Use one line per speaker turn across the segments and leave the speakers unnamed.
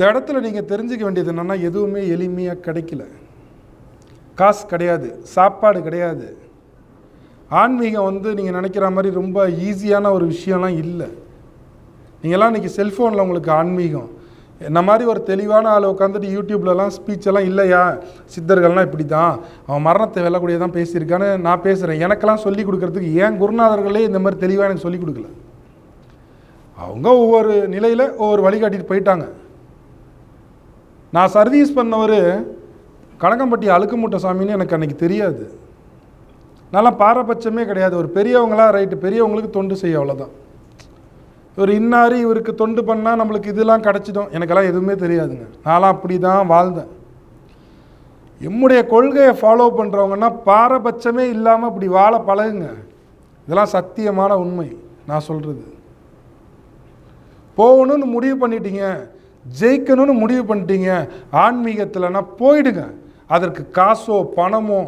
இந்த இடத்துல நீங்கள் தெரிஞ்சுக்க வேண்டியது என்னென்னா எதுவுமே எளிமையாக கிடைக்கல காசு கிடையாது சாப்பாடு கிடையாது ஆன்மீகம் வந்து நீங்கள் நினைக்கிற மாதிரி ரொம்ப ஈஸியான ஒரு விஷயம்லாம் இல்லை நீங்கள்லாம் இன்றைக்கி செல்ஃபோனில் உங்களுக்கு ஆன்மீகம் என்ன மாதிரி ஒரு தெளிவான ஆள் உட்காந்துட்டு யூடியூப்லலாம் ஸ்பீச்செல்லாம் இல்லையா சித்தர்கள்லாம் இப்படி தான் அவன் மரணத்தை வெல்லக்கூடிய தான் பேசியிருக்கான்னு நான் பேசுகிறேன் எனக்கெல்லாம் சொல்லிக் கொடுக்குறதுக்கு ஏன் குருநாதர்களே இந்த மாதிரி தெளிவாக எனக்கு சொல்லிக் கொடுக்கல அவங்க ஒவ்வொரு நிலையில் ஒவ்வொரு வழிகாட்டிட்டு போயிட்டாங்க நான் சர்வீஸ் பண்ணவர் கனகம்பட்டி அழுக்குமூட்ட சாமின்னு எனக்கு அன்றைக்கி தெரியாது நல்லா பாரபட்சமே கிடையாது ஒரு பெரியவங்களாக ரைட்டு பெரியவங்களுக்கு தொண்டு செய்ய அவ்வளோதான் இவர் இன்னாரி இவருக்கு தொண்டு பண்ணால் நம்மளுக்கு இதெல்லாம் கிடச்சிடும் எனக்கெல்லாம் எதுவுமே தெரியாதுங்க நான்லாம் அப்படி தான் வாழ்ந்தேன் எம்முடைய கொள்கையை ஃபாலோ பண்ணுறவங்கன்னா பாரபட்சமே இல்லாமல் இப்படி வாழ பழகுங்க இதெல்லாம் சத்தியமான உண்மை நான் சொல்கிறது போகணும்னு முடிவு பண்ணிட்டீங்க ஜெயிக்கணும்னு முடிவு பண்ணிட்டீங்க ஆன்மீகத்தில்னா போயிடுங்க அதற்கு காசோ பணமோ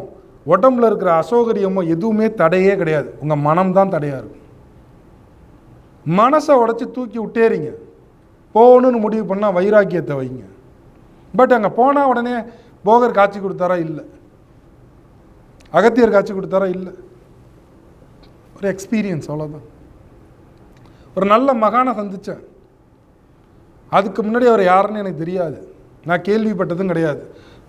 உடம்புல இருக்கிற அசௌகரியமோ எதுவுமே தடையே கிடையாது உங்கள் மனம்தான் தடையாக இருக்கும் மனசை உடச்சி தூக்கி விட்டேறிங்க போகணும்னு முடிவு பண்ணால் வைராக்கியத்தை வைங்க பட் அங்கே போனால் உடனே போகர் காட்சி கொடுத்தாரா இல்லை அகத்தியர் காட்சி கொடுத்தாரா இல்லை ஒரு எக்ஸ்பீரியன்ஸ் அவ்வளோதான் ஒரு நல்ல மகானை சந்தித்தேன் அதுக்கு முன்னாடி அவர் யாருன்னு எனக்கு தெரியாது நான் கேள்விப்பட்டதும் கிடையாது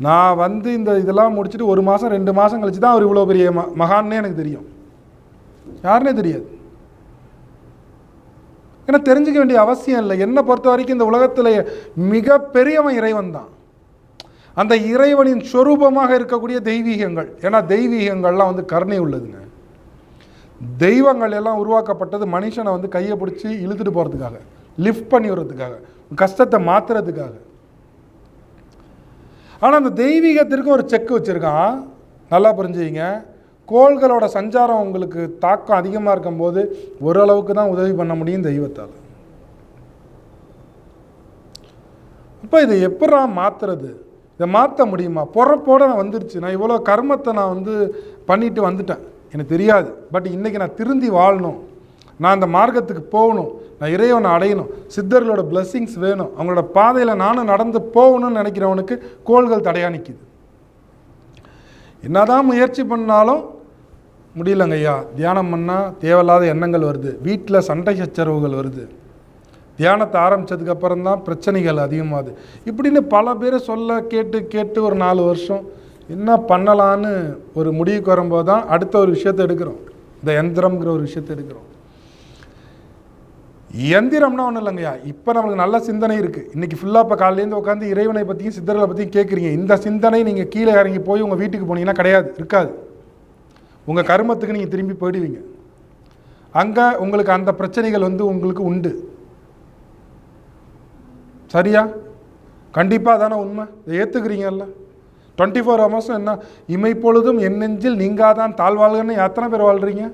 நான் வந்து இந்த இதெல்லாம் முடிச்சுட்டு ஒரு மாதம் ரெண்டு மாதம் கழிச்சு தான் அவர் இவ்வளோ பெரிய மகான்னே எனக்கு தெரியும் யாருன்னே தெரியாது ஏன்னா தெரிஞ்சுக்க வேண்டிய அவசியம் இல்லை என்னை பொறுத்த வரைக்கும் இந்த உலகத்தில் மிகப்பெரியவன் இறைவன் தான் அந்த இறைவனின் சொரூபமாக இருக்கக்கூடிய தெய்வீகங்கள் ஏன்னா தெய்வீகங்கள்லாம் வந்து கருணை உள்ளதுங்க தெய்வங்கள் எல்லாம் உருவாக்கப்பட்டது மனுஷனை வந்து கையை பிடிச்சி இழுத்துட்டு போகிறதுக்காக லிஃப்ட் பண்ணி விடுறதுக்காக கஷ்டத்தை மாற்றுறதுக்காக ஆனால் அந்த தெய்வீகத்திற்கு ஒரு செக் வச்சுருக்கான் நல்லா புரிஞ்சுக்கிங்க கோள்களோட சஞ்சாரம் உங்களுக்கு தாக்கம் அதிகமாக இருக்கும்போது ஓரளவுக்கு தான் உதவி பண்ண முடியும் தெய்வத்தால் இப்போ இதை எப்படா மாற்றுறது இதை மாற்ற முடியுமா பிறப்போடு நான் வந்துருச்சு நான் இவ்வளோ கர்மத்தை நான் வந்து பண்ணிட்டு வந்துட்டேன் எனக்கு தெரியாது பட் இன்றைக்கி நான் திருந்தி வாழணும் நான் அந்த மார்க்கத்துக்கு போகணும் நான் இறைவனை அடையணும் சித்தர்களோட பிளஸ்ஸிங்ஸ் வேணும் அவங்களோட பாதையில் நானும் நடந்து போகணும்னு நினைக்கிறவனுக்கு கோள்கள் தடையாக நிற்கிது என்னதான் முயற்சி பண்ணாலும் முடியலங்க ஐயா தியானம் பண்ணால் தேவையில்லாத எண்ணங்கள் வருது வீட்டில் சண்டை சச்சரவுகள் வருது தியானத்தை ஆரம்பித்ததுக்கப்புறம் தான் பிரச்சனைகள் அதிகமாகுது இப்படின்னு பல பேரை சொல்ல கேட்டு கேட்டு ஒரு நாலு வருஷம் என்ன பண்ணலான்னு ஒரு முடிவுக்கு வரும்போது தான் அடுத்த ஒரு விஷயத்தை எடுக்கிறோம் இந்த யந்திரம்ங்கிற ஒரு விஷயத்தை எடுக்கிறோம் எந்திரம்னா ஒன்றும் இல்லைங்கய்யா இப்போ நம்மளுக்கு நல்ல சிந்தனை இருக்குது இன்றைக்கி ஃபுல்லாக இப்போ காலையிலேருந்து உட்காந்து இறைவனை பற்றியும் சித்தர்களை பற்றியும் கேட்குறீங்க இந்த சிந்தனை நீங்கள் கீழே இறங்கி போய் உங்கள் வீட்டுக்கு போனீங்கன்னா கிடையாது இருக்காது உங்கள் கருமத்துக்கு நீங்கள் திரும்பி போயிடுவீங்க அங்கே உங்களுக்கு அந்த பிரச்சனைகள் வந்து உங்களுக்கு உண்டு சரியா கண்டிப்பாக தானே உண்மை இதை ஏற்றுக்கிறீங்கல்ல டுவெண்ட்டி ஃபோர் ஹவர்ஸும் என்ன இமைப்பொழுதும் என் நெஞ்சில் நீங்கள் தான் தாழ்வாழ்கன்னு எத்தனை பேர் வாழ்கிறீங்க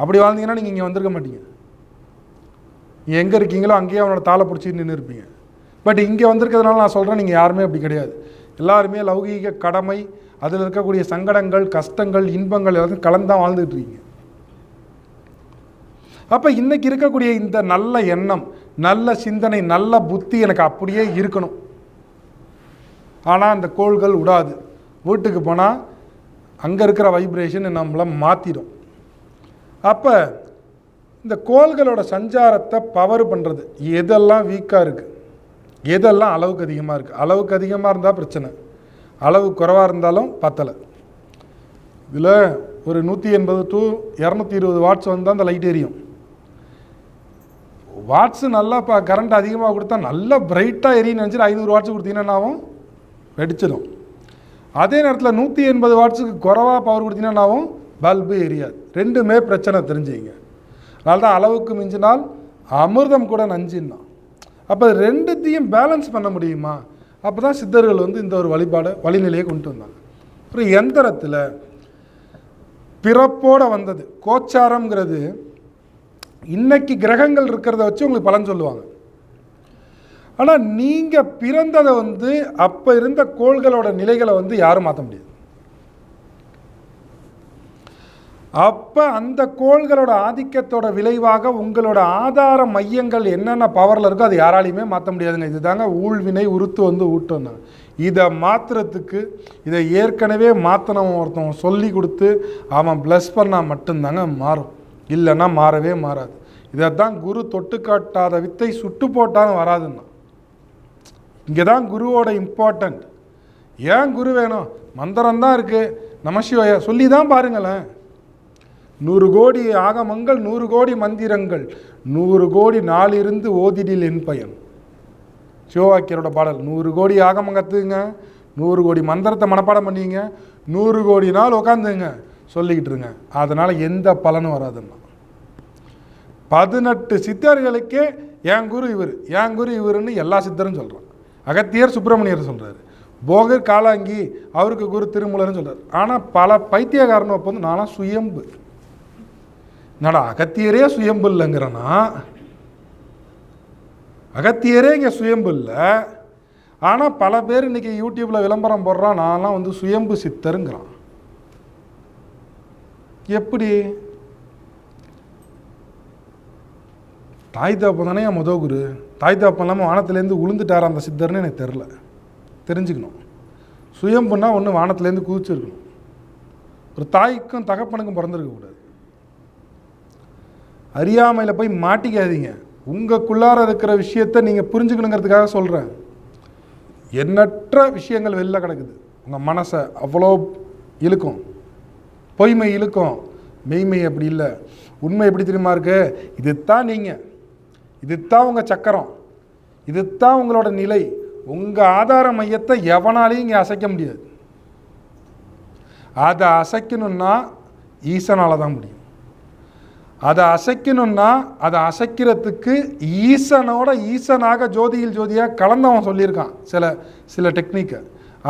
அப்படி வாழ்ந்தீங்கன்னா நீங்கள் இங்கே வந்திருக்க மாட்டீங்க எங்கே இருக்கீங்களோ அங்கேயே அவனோட தாளை பிடிச்சி நின்று இருப்பீங்க பட் இங்கே வந்திருக்கிறதுனால நான் சொல்கிறேன் நீங்கள் யாருமே அப்படி கிடையாது எல்லாருமே லௌகீக கடமை அதில் இருக்கக்கூடிய சங்கடங்கள் கஷ்டங்கள் இன்பங்கள் எல்லாத்தையும் கலந்தான் தான் இருக்கீங்க அப்போ இன்றைக்கி இருக்கக்கூடிய இந்த நல்ல எண்ணம் நல்ல சிந்தனை நல்ல புத்தி எனக்கு அப்படியே இருக்கணும் ஆனால் அந்த கோள்கள் விடாது வீட்டுக்கு போனால் அங்கே இருக்கிற வைப்ரேஷன் நம்மளை மாற்றிடும் அப்போ இந்த கோள்களோட சஞ்சாரத்தை பவர் பண்ணுறது எதெல்லாம் வீக்காக இருக்குது எதெல்லாம் அளவுக்கு அதிகமாக இருக்குது அளவுக்கு அதிகமாக இருந்தால் பிரச்சனை அளவு குறைவாக இருந்தாலும் பத்தலை இதில் ஒரு நூற்றி எண்பது டு இரநூத்தி இருபது வாட்ஸ் வந்தால் அந்த லைட் எரியும் வாட்ஸு நல்லா இப்போ கரண்ட் அதிகமாக கொடுத்தா நல்லா பிரைட்டாக எரியும் நினச்சிட்டு ஐநூறு வாட்ஸ் கொடுத்தீங்கன்னாவும் வெடிச்சிடும் அதே நேரத்தில் நூற்றி எண்பது வாட்ஸுக்கு குறைவாக பவர் கொடுத்தீங்கன்னாவும் பல்பு எரியாது ரெண்டுமே பிரச்சனை தெரிஞ்சுங்க அதனால தான் அளவுக்கு மிஞ்சினால் அமிர்தம் கூட நஞ்சின்னா அப்போ ரெண்டுத்தையும் பேலன்ஸ் பண்ண முடியுமா அப்போ தான் சித்தர்கள் வந்து இந்த ஒரு வழிபாடை வழிநிலையை கொண்டு வந்தாங்க அப்புறம் எந்திரத்தில் பிறப்போடு வந்தது கோச்சாரங்கிறது இன்னைக்கு கிரகங்கள் இருக்கிறத வச்சு உங்களுக்கு பலன் சொல்லுவாங்க ஆனால் நீங்கள் பிறந்ததை வந்து அப்போ இருந்த கோள்களோட நிலைகளை வந்து யாரும் மாற்ற முடியாது அப்போ அந்த கோள்களோட ஆதிக்கத்தோட விளைவாக உங்களோட ஆதார மையங்கள் என்னென்ன பவரில் இருக்கோ அது யாராலையுமே மாற்ற முடியாதுங்க இது தாங்க ஊழ்வினை உறுத்து வந்து ஊட்டணும் இதை மாற்றுறதுக்கு இதை ஏற்கனவே மாற்றினவன் ஒருத்தவன் சொல்லி கொடுத்து அவன் ப்ளஸ் பண்ணால் மட்டும்தாங்க மாறும் இல்லைன்னா மாறவே மாறாது இதை தான் குரு தொட்டு காட்டாத வித்தை சுட்டு போட்டாலும் வராதுன்னா இங்கே தான் குருவோட இம்பார்ட்டண்ட் ஏன் குரு வேணும் மந்திரம் தான் இருக்குது நமசிவாயா சொல்லி தான் பாருங்களேன் நூறு கோடி ஆகமங்கள் நூறு கோடி மந்திரங்கள் நூறு கோடி நாளிருந்து ஓதிடில் என் பயன் சிவவாக்கியரோட பாடல் நூறு கோடி ஆகமம் கற்றுங்க நூறு கோடி மந்திரத்தை மனப்பாடம் பண்ணிங்க நூறு கோடி நாள் உட்காந்துங்க சொல்லிக்கிட்டு இருங்க அதனால் எந்த பலனும் வராதுன்னா பதினெட்டு சித்தர்களுக்கே என் குரு இவர் என் குரு இவருன்னு எல்லா சித்தரும் சொல்கிறான் அகத்தியர் சுப்பிரமணியர் சொல்கிறாரு போகர் காலாங்கி அவருக்கு குரு திருமூலர்னு சொல்கிறார் ஆனால் பல பைத்தியக்காரனை வந்து நானும் சுயம்பு என்னடா அகத்தியரே சுயம்பு இல்லைங்கிறனா அகத்தியரே இங்கே சுயம்பு இல்லை ஆனால் பல பேர் இன்றைக்கி யூடியூப்பில் விளம்பரம் போடுறான் நான்லாம் வந்து சுயம்பு சித்தருங்கிறான் எப்படி தாய் தாப்பம் தானே என் முத குரு தாய் தாப்பம் இல்லாமல் வானத்துலேருந்து உளுந்துட்டார் அந்த சித்தர்னு எனக்கு தெரில தெரிஞ்சுக்கணும் சுயம்புன்னா ஒன்று வானத்துலேருந்து குதிச்சிருக்கணும் ஒரு தாய்க்கும் தகப்பனுக்கும் பிறந்திருக்கக்கூடாது அறியாமையில் போய் மாட்டிக்காதீங்க உங்களுக்குள்ளார இருக்கிற விஷயத்தை நீங்கள் புரிஞ்சுக்கணுங்கிறதுக்காக சொல்கிறேன் எண்ணற்ற விஷயங்கள் வெளில கிடக்குது உங்கள் மனசை அவ்வளோ இழுக்கும் பொய்மை இழுக்கும் மெய்மை அப்படி இல்லை உண்மை எப்படி தெரியுமா இருக்குது இது தான் நீங்கள் இது தான் உங்கள் சக்கரம் இது தான் உங்களோட நிலை உங்கள் ஆதார மையத்தை எவனாலையும் இங்கே அசைக்க முடியாது அதை அசைக்கணுன்னா ஈசனால் தான் முடியும் அதை அசைக்கணும்னா அதை அசைக்கிறதுக்கு ஈசனோட ஈசனாக ஜோதியில் ஜோதியாக கலந்தவன் சொல்லியிருக்கான் சில சில டெக்னிக்கை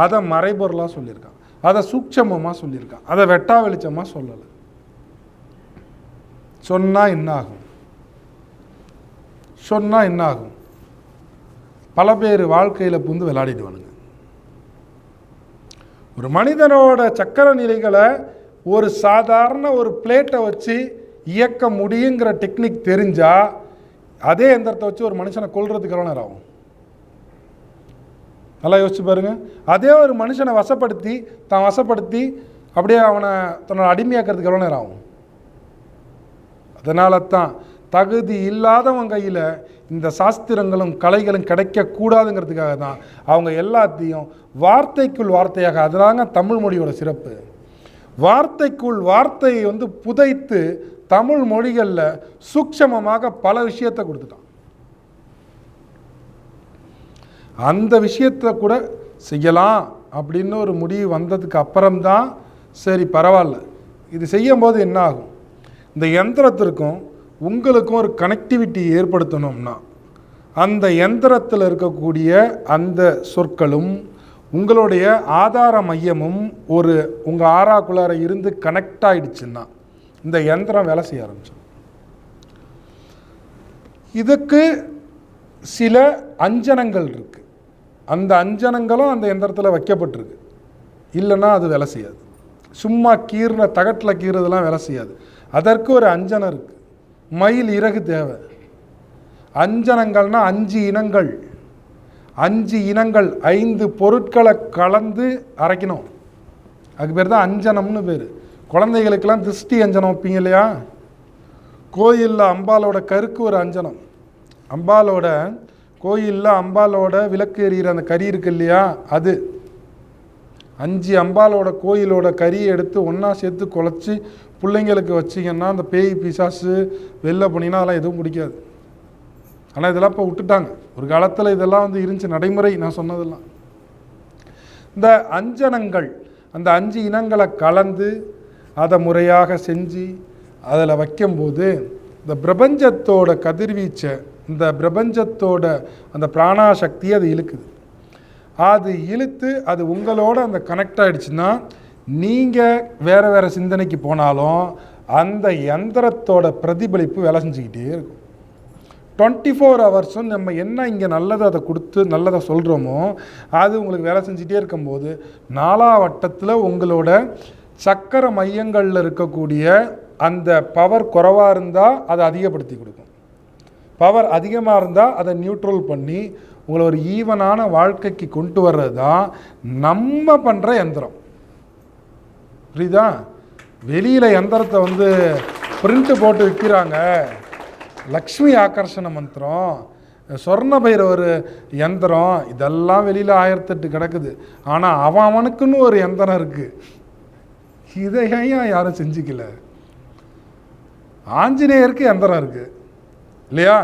அதை மறைபொருளாக சொல்லியிருக்கான் அதை சூட்சமமாக சொல்லியிருக்கான் அதை வெட்டா வெளிச்சமாக சொல்லலை சொன்னால் என்னாகும் சொன்னால் என்னாகும் பல பேர் வாழ்க்கையில் புந்து விளையாடிடுவானுங்க ஒரு மனிதனோட சக்கர நிலைகளை ஒரு சாதாரண ஒரு பிளேட்டை வச்சு இயக்க முடியுங்கிற டெக்னிக் தெரிஞ்சால் அதே எந்திரத்தை வச்சு ஒரு மனுஷனை கொள்றதுக்கு எவ்வளோ ஆகும் நல்லா யோசிச்சு பாருங்கள் அதே ஒரு மனுஷனை வசப்படுத்தி தான் வசப்படுத்தி அப்படியே அவனை தன்னோட அடிமையாக்கிறதுக்கு எவ்வளோ நேரம் ஆகும் அதனால தான் தகுதி இல்லாதவன் கையில் இந்த சாஸ்திரங்களும் கலைகளும் கிடைக்கக்கூடாதுங்கிறதுக்காக தான் அவங்க எல்லாத்தையும் வார்த்தைக்குள் வார்த்தையாக அதுதாங்க தமிழ் மொழியோட சிறப்பு வார்த்தைக்குள் வார்த்தையை வந்து புதைத்து தமிழ் மொழிகளில் சூக்ஷமமாக பல விஷயத்தை கொடுத்துட்டான் அந்த விஷயத்தை கூட செய்யலாம் அப்படின்னு ஒரு முடிவு வந்ததுக்கு அப்புறம்தான் சரி பரவாயில்ல இது செய்யும் போது என்ன ஆகும் இந்த எந்திரத்திற்கும் உங்களுக்கும் ஒரு கனெக்டிவிட்டி ஏற்படுத்தணும்னா அந்த எந்திரத்தில் இருக்கக்கூடிய அந்த சொற்களும் உங்களுடைய ஆதார மையமும் ஒரு உங்கள் ஆறாக்குள்ளார இருந்து கனெக்ட் ஆகிடுச்சுன்னா இந்த யந்திரம் வேலை செய்ய ஆரம்பிச்சிடும் இதுக்கு சில அஞ்சனங்கள் இருக்குது அந்த அஞ்சனங்களும் அந்த எந்திரத்தில் வைக்கப்பட்டிருக்கு இல்லைன்னா அது வேலை செய்யாது சும்மா கீறின தகட்டில் கீறுறதெல்லாம் வேலை செய்யாது அதற்கு ஒரு அஞ்சனம் இருக்குது மயில் இறகு தேவை அஞ்சனங்கள்னா அஞ்சு இனங்கள் அஞ்சு இனங்கள் ஐந்து பொருட்களை கலந்து அரைக்கணும் அதுக்கு பேர் தான் அஞ்சனம்னு பேர் குழந்தைகளுக்கெல்லாம் திருஷ்டி அஞ்சனம் வைப்பீங்க இல்லையா கோயிலில் அம்பாலோட கருக்கு ஒரு அஞ்சனம் அம்பாலோட கோயிலில் அம்பாலோட விளக்கு எறிகிற அந்த கறி இருக்கு இல்லையா அது அஞ்சு அம்பாலோட கோயிலோட கறியை எடுத்து ஒன்றா சேர்த்து குழச்சி பிள்ளைங்களுக்கு வச்சிங்கன்னா அந்த பேய் பிசாசு வெளில போனீங்கன்னா அதெல்லாம் எதுவும் பிடிக்காது ஆனால் இதெல்லாம் இப்போ விட்டுட்டாங்க ஒரு காலத்தில் இதெல்லாம் வந்து இருந்துச்சு நடைமுறை நான் சொன்னதெல்லாம் இந்த அஞ்சனங்கள் அந்த அஞ்சு இனங்களை கலந்து அதை முறையாக செஞ்சு அதில் வைக்கும்போது இந்த பிரபஞ்சத்தோட கதிர்வீச்சை இந்த பிரபஞ்சத்தோட அந்த பிராணாசக்தி அது இழுக்குது அது இழுத்து அது உங்களோட அந்த கனெக்ட் ஆகிடுச்சுன்னா நீங்கள் வேறு வேறு சிந்தனைக்கு போனாலும் அந்த எந்திரத்தோட பிரதிபலிப்பு வேலை செஞ்சுக்கிட்டே இருக்கும் டுவெண்ட்டி ஃபோர் ஹவர்ஸும் நம்ம என்ன இங்கே நல்லதை அதை கொடுத்து நல்லதை சொல்கிறோமோ அது உங்களுக்கு வேலை செஞ்சிட்டே இருக்கும்போது நாலா வட்டத்தில் உங்களோட சக்கர மையங்களில் இருக்கக்கூடிய அந்த பவர் குறவாக இருந்தால் அதை அதிகப்படுத்தி கொடுக்கும் பவர் அதிகமாக இருந்தால் அதை நியூட்ரல் பண்ணி உங்களை ஒரு ஈவனான வாழ்க்கைக்கு கொண்டு வர்றது தான் நம்ம பண்ணுற எந்திரம் புரியுதா வெளியில் எந்திரத்தை வந்து பிரிண்ட்டு போட்டு விற்கிறாங்க லக்ஷ்மி ஆக்கர்ஷண மந்திரம் சொர்ண ஒரு யந்திரம் இதெல்லாம் வெளியில் ஆயிரத்தெட்டு கிடக்குது ஆனால் அவன் அவனுக்குன்னு ஒரு யந்திரம் இருக்குது இதை ஏன் யாரும் செஞ்சுக்கல ஆஞ்சநேயருக்கு எந்திரம் இருக்குது இல்லையா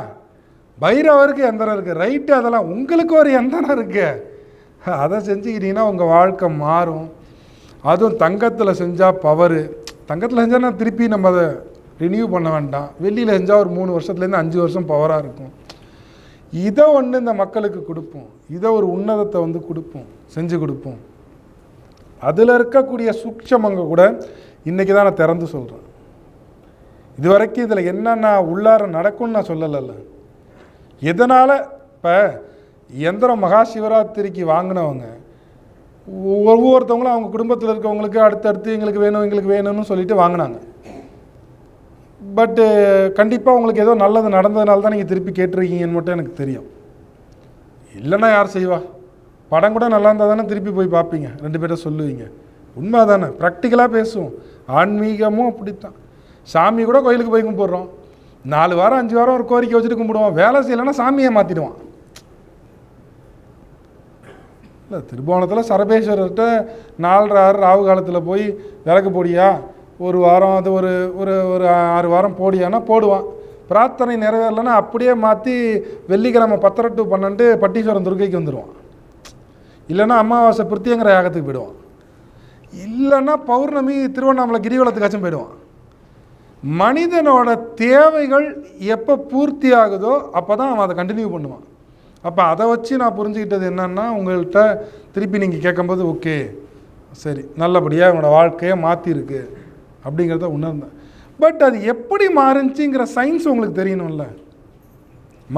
பைரவருக்கு எந்திரம் இருக்குது ரைட்டு அதெல்லாம் உங்களுக்கு ஒரு எந்திரம் இருக்குது அதை செஞ்சுக்கிட்டிங்கன்னா உங்கள் வாழ்க்கை மாறும் அதுவும் தங்கத்தில் செஞ்சால் பவரு தங்கத்தில் செஞ்சால் திருப்பி நம்ம அதை ரினியூ பண்ண வேண்டாம் வெளியில் செஞ்சால் ஒரு மூணு வருஷத்துலேருந்து அஞ்சு வருஷம் பவராக இருக்கும் இதை ஒன்று இந்த மக்களுக்கு கொடுப்போம் இதை ஒரு உன்னதத்தை வந்து கொடுப்போம் செஞ்சு கொடுப்போம் அதில் இருக்கக்கூடிய அங்கே கூட இன்றைக்கி தான் நான் திறந்து சொல்கிறேன் இது வரைக்கும் இதில் என்னென்ன உள்ளார நடக்கும்னு நான் சொல்லலைல்ல எதனால் இப்போ எந்திரம் மகா சிவராத்திரிக்கு வாங்கினவங்க ஒவ்வொருத்தவங்களும் அவங்க குடும்பத்தில் இருக்கவங்களுக்கு அடுத்தடுத்து எங்களுக்கு வேணும் எங்களுக்கு வேணும்னு சொல்லிட்டு வாங்கினாங்க பட்டு கண்டிப்பாக உங்களுக்கு ஏதோ நல்லது நடந்ததுனால தான் நீங்கள் திருப்பி கேட்டிருக்கீங்கன்னு மட்டும் எனக்கு தெரியும் இல்லைன்னா யார் செய்வா படம் கூட நல்லா இருந்தால் தானே திருப்பி போய் பார்ப்பீங்க ரெண்டு பேர்ட்ட சொல்லுவீங்க உண்மை தானே ப்ராக்டிக்கலாக பேசுவோம் ஆன்மீகமும் அப்படித்தான் சாமி கூட கோயிலுக்கு போய் கும்பிட்றோம் நாலு வாரம் அஞ்சு வாரம் ஒரு கோரிக்கை வச்சுட்டு கும்பிடுவோம் வேலை செய்யலைன்னா சாமியை மாற்றிடுவான் இல்லை திருபோணத்தில் சரபேஸ்வரர்கிட்ட நாலு ஆறு ராவு காலத்தில் போய் விளக்கு போடியா ஒரு வாரம் அது ஒரு ஒரு ஒரு ஆறு வாரம் போடியானா போடுவான் பிரார்த்தனை நிறைவேறலைன்னா அப்படியே மாற்றி வெள்ளிக்கிழமை பத்தரை டு பன்னெண்டு பட்டீஸ்வரன் துர்கைக்கு வந்துடுவான் இல்லைன்னா அமாவாசை பிரத்தியங்கிற யாகத்துக்கு போயிடுவான் இல்லைன்னா பௌர்ணமி திருவண்ணாமலை கிரிவலத்துக்காச்சும் போயிடுவான் மனிதனோட தேவைகள் எப்போ பூர்த்தி ஆகுதோ அப்போ தான் அவன் அதை கண்டினியூ பண்ணுவான் அப்போ அதை வச்சு நான் புரிஞ்சுக்கிட்டது என்னென்னா உங்கள்கிட்ட திருப்பி நீங்கள் கேட்கும்போது ஓகே சரி நல்லபடியாக இவனோட வாழ்க்கையை மாற்றிருக்கு அப்படிங்கிறத உணர்ந்தேன் பட் அது எப்படி மாறுனுச்சுங்கிற சயின்ஸ் உங்களுக்கு தெரியணும்ல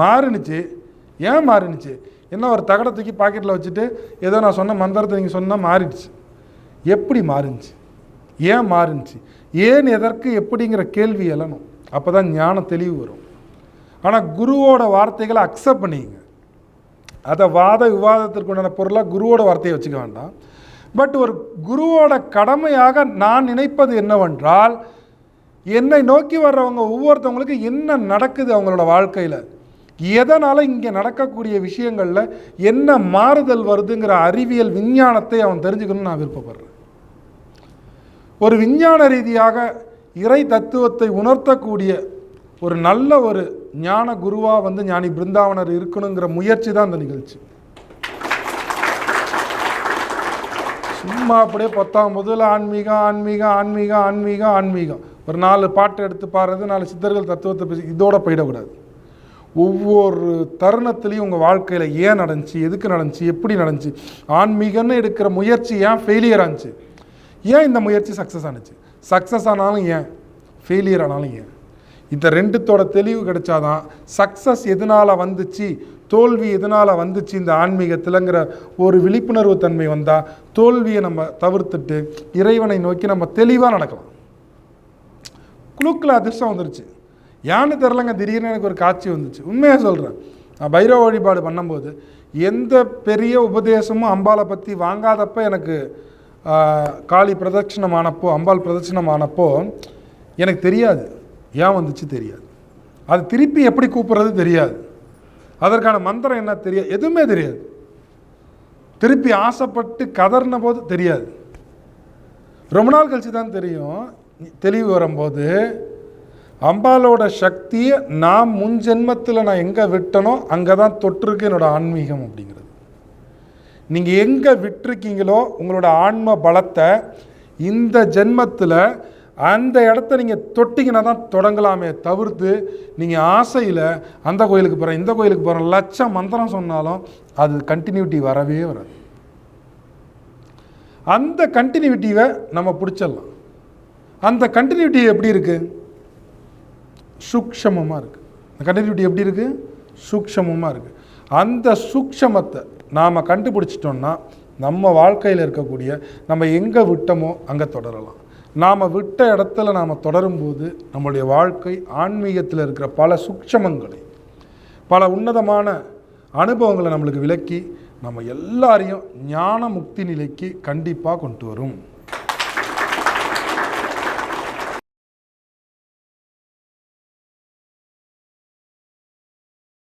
மாறுனுச்சு ஏன் மாறுனுச்சு என்ன ஒரு தகடை தூக்கி பாக்கெட்டில் வச்சுட்டு ஏதோ நான் சொன்ன மந்திரத்தை நீங்கள் சொன்னால் மாறிடுச்சு எப்படி மாறிச்சு ஏன் மாறிச்சு ஏன் எதற்கு எப்படிங்கிற கேள்வி எழணும் அப்போ தான் ஞான தெளிவு வரும் ஆனால் குருவோட வார்த்தைகளை அக்செப்ட் பண்ணிங்க அதை வாத விவாதத்திற்குண்டான பொருளாக குருவோட வார்த்தையை வச்சுக்க வேண்டாம் பட் ஒரு குருவோட கடமையாக நான் நினைப்பது என்னவென்றால் என்னை நோக்கி வர்றவங்க ஒவ்வொருத்தவங்களுக்கு என்ன நடக்குது அவங்களோட வாழ்க்கையில் எதனால் இங்கே நடக்கக்கூடிய விஷயங்களில் என்ன மாறுதல் வருதுங்கிற அறிவியல் விஞ்ஞானத்தை அவன் தெரிஞ்சுக்கணும்னு நான் விருப்பப்படுறேன் ஒரு விஞ்ஞான ரீதியாக இறை தத்துவத்தை உணர்த்தக்கூடிய ஒரு நல்ல ஒரு ஞான குருவாக வந்து ஞானி பிருந்தாவனர் இருக்கணுங்கிற முயற்சி தான் அந்த நிகழ்ச்சி சும்மா அப்படியே பத்தாம் முதல்ல ஆன்மீகம் ஆன்மீகம் ஆன்மீகம் ஆன்மீகம் ஆன்மீகம் ஒரு நாலு பாட்டு எடுத்து பாடுறது நாலு சித்தர்கள் தத்துவத்தை பேசி இதோட போயிடக்கூடாது ஒவ்வொரு தருணத்துலேயும் உங்கள் வாழ்க்கையில் ஏன் நடந்துச்சு எதுக்கு நடந்துச்சு எப்படி நடந்துச்சு ஆன்மீகன்னு எடுக்கிற முயற்சி ஏன் ஃபெயிலியர் ஆனிச்சு ஏன் இந்த முயற்சி சக்ஸஸ் ஆனிச்சு சக்ஸஸ் ஆனாலும் ஏன் ஃபெயிலியர் ஆனாலும் ஏன் இந்த ரெண்டுத்தோட தெளிவு கிடைச்சாதான் சக்ஸஸ் எதனால் வந்துச்சு தோல்வி எதனால் வந்துச்சு இந்த ஆன்மீகத்தில்ங்கிற ஒரு விழிப்புணர்வு தன்மை வந்தால் தோல்வியை நம்ம தவிர்த்துட்டு இறைவனை நோக்கி நம்ம தெளிவாக நடக்கலாம் குழுக்கில் அதிர்ஷ்டம் வந்துருச்சு ஏன்னு தெரிலங்க திடீர்னு எனக்கு ஒரு காட்சி வந்துச்சு உண்மையாக சொல்கிறேன் நான் பைரவ வழிபாடு பண்ணும்போது எந்த பெரிய உபதேசமும் அம்பாலை பற்றி வாங்காதப்போ எனக்கு காளி பிரதட்சிணமானப்போ அம்பாள் பிரதட்சிணமானப்போ எனக்கு தெரியாது ஏன் வந்துச்சு தெரியாது அது திருப்பி எப்படி கூப்பிட்றது தெரியாது அதற்கான மந்திரம் என்ன தெரியாது எதுவுமே தெரியாது திருப்பி ஆசைப்பட்டு கதறின போது தெரியாது ரொம்ப நாள் கழிச்சு தான் தெரியும் தெளிவு வரும்போது அம்பாலோட சக்தியை நான் முன் ஜென்மத்தில் நான் எங்கே விட்டனோ அங்கே தான் தொற்றுருக்கு என்னோடய ஆன்மீகம் அப்படிங்கிறது நீங்கள் எங்கே விட்டுருக்கீங்களோ உங்களோட ஆன்ம பலத்தை இந்த ஜென்மத்தில் அந்த இடத்த நீங்கள் தொட்டிங்கன்னா தான் தொடங்கலாமே தவிர்த்து நீங்கள் ஆசையில் அந்த கோயிலுக்கு போகிறேன் இந்த கோயிலுக்கு போகிறேன் லட்சம் மந்திரம் சொன்னாலும் அது கண்டினியூட்டி வரவே வராது அந்த கண்டினியூட்டியை நம்ம பிடிச்சிடலாம் அந்த கண்டினியூட்டி எப்படி இருக்குது சூக்ஷமமாக இருக்குது இந்த கண்டினியூட்டி எப்படி இருக்குது சூக்ஷமமாக இருக்குது அந்த சூக்ஷமத்தை நாம் கண்டுபிடிச்சிட்டோம்னா நம்ம வாழ்க்கையில் இருக்கக்கூடிய நம்ம எங்கே விட்டோமோ அங்கே தொடரலாம் நாம் விட்ட இடத்துல நாம் தொடரும்போது நம்மளுடைய வாழ்க்கை ஆன்மீகத்தில் இருக்கிற பல சுக்ஷமங்களை பல உன்னதமான அனுபவங்களை நம்மளுக்கு விளக்கி நம்ம எல்லாரையும் ஞான முக்தி நிலைக்கு கண்டிப்பாக கொண்டு வரும்